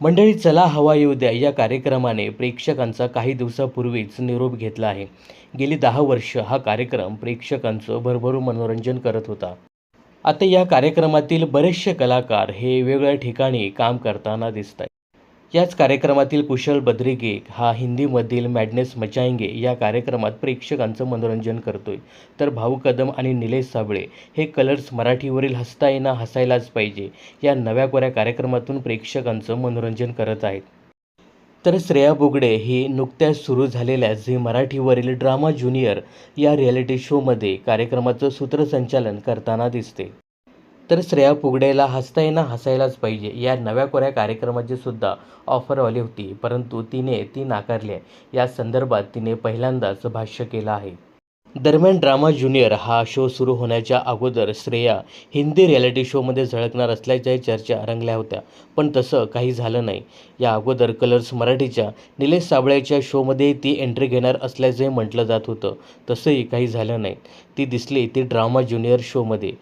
मंडळी चला हवा येऊ द्या. या कार्यक्रमाने प्रेक्षकांचा काही दिवसापूर्वीच निरोप घेतला आहे. गेली दहा वर्ष हा कार्यक्रम प्रेक्षकांचं भरभरून मनोरंजन करत होता. आता या कार्यक्रमातील बरेचसे कलाकार हे वेगवेगळ्या ठिकाणी काम करताना दिसत आहेत. याच कार्यक्रमातील कुशल बद्रिगे हा हिंदीमधील मॅडनेस मचाएंगे या कार्यक्रमात प्रेक्षकांचं मनोरंजन करतोय. तर भाऊ कदम आणि निलेश साबळे हे कलर्स मराठीवरील हसता येणं हसायलाच पाहिजे. या नव्या कोऱ्या कार्यक्रमातून प्रेक्षकांचं मनोरंजन करत आहेत. तर श्रेया बोगडे ही नुकत्याच सुरू झालेल्या झी मराठीवरील ड्रामा ज्युनियर या रिॲलिटी शोमध्ये कार्यक्रमाचं सूत्रसंचालन करताना दिसते. तर श्रेया पुगडेला हसता येणं हसायलाच पाहिजे. या नव्या कोऱ्या कार्यक्रमाची सुद्धा ऑफर आली होती परंतु तिने ती नाकारली आहे. या संदर्भात तिने पहिल्यांदाच भाष्य केलं आहे. दरम्यान ड्रामा ज्युनियर हा शो सुरू होण्याच्या अगोदर श्रेया हिंदी रिॲलिटी शोमध्ये झळकणार असल्याच्याही चर्चा रंगल्या होत्या पण तसं काही झालं नाही. या अगोदर कलर्स मराठीच्या निलेश साबळ्याच्या शोमध्ये ती एंट्री घेणार असल्याचंही म्हटलं जात होतं. तसंही काही झालं नाही. ती दिसली ती ड्रामा ज्युनियर शोमध्ये.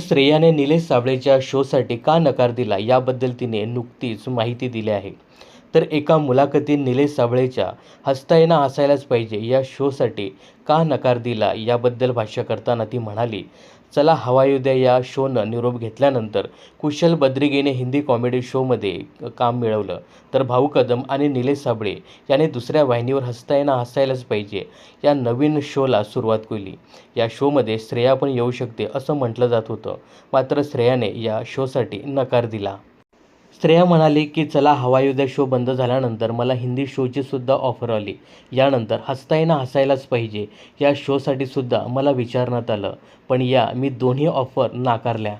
श्रेयाने निलेश साबळेच्या शोसाठी का नकार दिला याबद्दल तिने नुकतीच माहिती दिली आहे. तर एका मुलाखतीत निलेश साबळेच्या हसता येणं हसायलाच पाहिजे या शोसाठी का नकार दिला याबद्दल भाष्य करताना ती म्हणाली चला हवायुद्या द्या या शोनं निरोप घेतल्यानंतर कुशल बद्रिगेने हिंदी कॉमेडी शोमध्ये काम मिळवलं. तर भाऊ कदम आणि निलेश साबळे याने दुसऱ्या वाहिनीवर हसता येणं हसायलाच पाहिजे या नवीन शोला सुरुवात केली. या शोमध्ये श्रेया पण येऊ शकते असं म्हटलं जात होतं. मात्र श्रेयाने या शोसाठी नकार दिला. श्रेया म्हणाली की चला हवायुद्या द्या शो बंद झाल्यानंतर मला हिंदी शोची सुद्धा ऑफर आली. यानंतर हसता हसायलाच पाहिजे. या शोसाठी सुद्धा मला विचारण्यात आलं. पण या मी दोन्ही ऑफर नाकारल्या.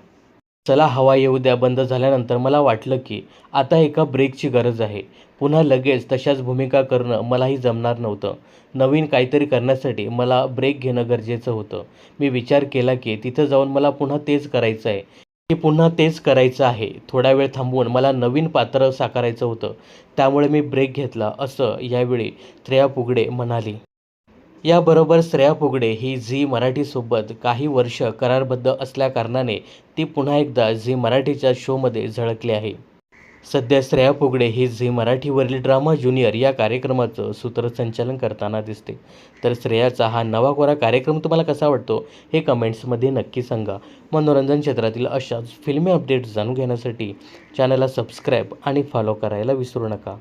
चला हवा येऊ द्या बंद झाल्यानंतर मला वाटलं की आता एका ब्रेकची गरज आहे. पुन्हा लगेच तशाच भूमिका करणं मलाही जमणार नव्हतं. नवीन काहीतरी करण्यासाठी मला ब्रेक घेणं गरजेचं होतं. मी विचार केला की तिथं जाऊन मला पुन्हा तेच करायचं आहे की पुन्हा तेच करायचं आहे. थोडा वेळ थांबवून मला नवीन पात्र साकारायचं होतं. त्यामुळे मी ब्रेक घेतला असं यावेळी श्रेया पुगडे म्हणाली. याबरोबर श्रेया पुगडे ही झी मराठीसोबत काही वर्ष करारबद्ध असल्याकारणाने ती पुन्हा एकदा झी मराठीच्या शोमध्ये झळकली आहे. सध्या श्रेया फुगडे ही झी मराठीवरील ड्रामा ज्युनियर या कार्यक्रमाचं सूत्रसंचालन करताना दिसते. तर श्रेयाचा हा नवा कोरा कार्यक्रम तुम्हाला कसा वाटतो हे कमेंट्समध्ये नक्की सांगा. मनोरंजन क्षेत्रातील अशाच फिल्मी अपडेट्स जाणून घेण्यासाठी चॅनलला सबस्क्राईब आणि फॉलो करायला विसरू नका.